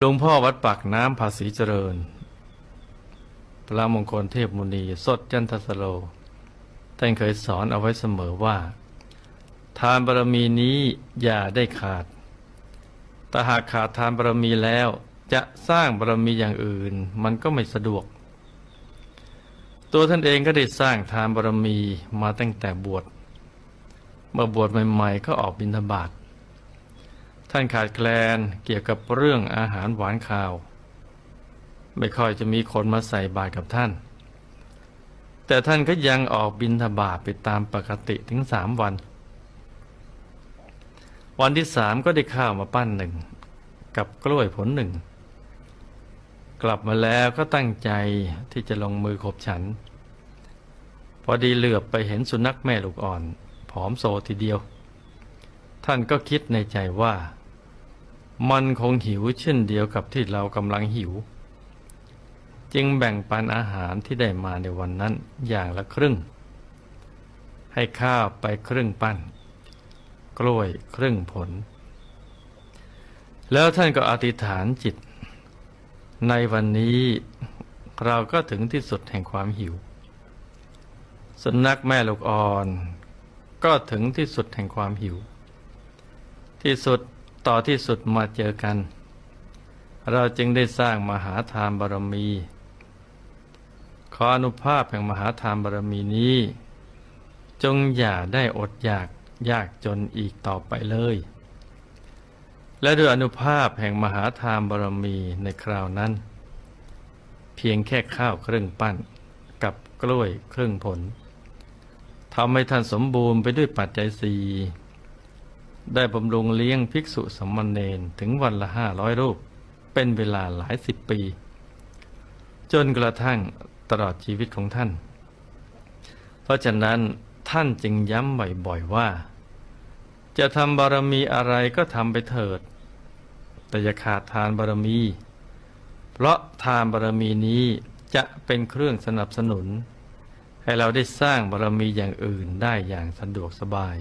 หลวงพ่อวัดปากน้ำภาษีเจริญ พระมงคลเทพมุนีสดจันทสโล ท่านเคยสอนเอาไว้เสมอว่า ทานบารมีนี้อย่าได้ขาด แต่หากขาดทานบารมีแล้วจะสร้างบารมีอย่างอื่นมันก็ไม่สะดวก ตัวท่านเองก็ได้สร้างทานบารมีมาตั้งแต่บวช เมื่อบวชใหม่ๆก็ออกบิณฑบาต ท่านขาดแคลนเกี่ยวกับเรื่องอาหารหวานข้าว ไม่ค่อยจะมีคนมาใส่บาตรกับท่าน แต่ท่านก็ยังออกบินทบาทไปตามปกติถึงสามวัน วันที่สามก็ได้ข้าวมาปั้นหนึ่ง กับกล้วยผลหนึ่ง กลับมาแล้วก็ตั้งใจที่จะลงมือขบฉัน พอดีเหลือบไปเห็นสุนัขแม่ลูกอ่อน ผอมโซทีเดียวท่านก็คิดในใจว่า มันคงหิวเช่นเดียวกับที่เรากำลังหิว จึงแบ่งปันอาหารที่ได้มาในวันนั้นอย่างละครึ่ง ให้ข้าวไปครึ่งปั้น กล้วยครึ่งผล แล้วท่านก็อธิษฐานจิต ในวันนี้เราก็ถึงที่สุดแห่งความหิว สุนัขแม่ลูกอ่อน ก็ถึงที่สุดแห่งความหิว ที่สุด ต่อที่สุดมาเจอกัน เราจึงได้สร้างมหาทานบารมี ขออนุภาพแห่งมหาทานบารมีนี้ จงอย่าได้อดอยากยากจนอีกต่อไปเลย และด้วยอนุภาพแห่งมหาทานบารมีในคราวนั้น เพียงแค่ข้าวครึ่งปั้นกับกล้วยครึ่งผลทำให้ท่านสมบูรณ์ไปด้วยปัจจัยสี่ ได้บำรุงเลี้ยงภิกษุสมณเณรถึงวันละห้าร้อยรูป เป็นเวลาหลายสิบปี จนกระทั่งตลอดชีวิตของท่าน เพราะฉะนั้นท่านจึงย้ำบ่อยๆว่า จะทำบารมีอะไรก็ทำไปเถิด แต่อย่าขาดทานบารมี เพราะทานบารมีนี้จะเป็นเครื่องสนับสนุน ให้เราได้สร้างบารมีอย่างอื่นได้อย่างสะดวกสบาย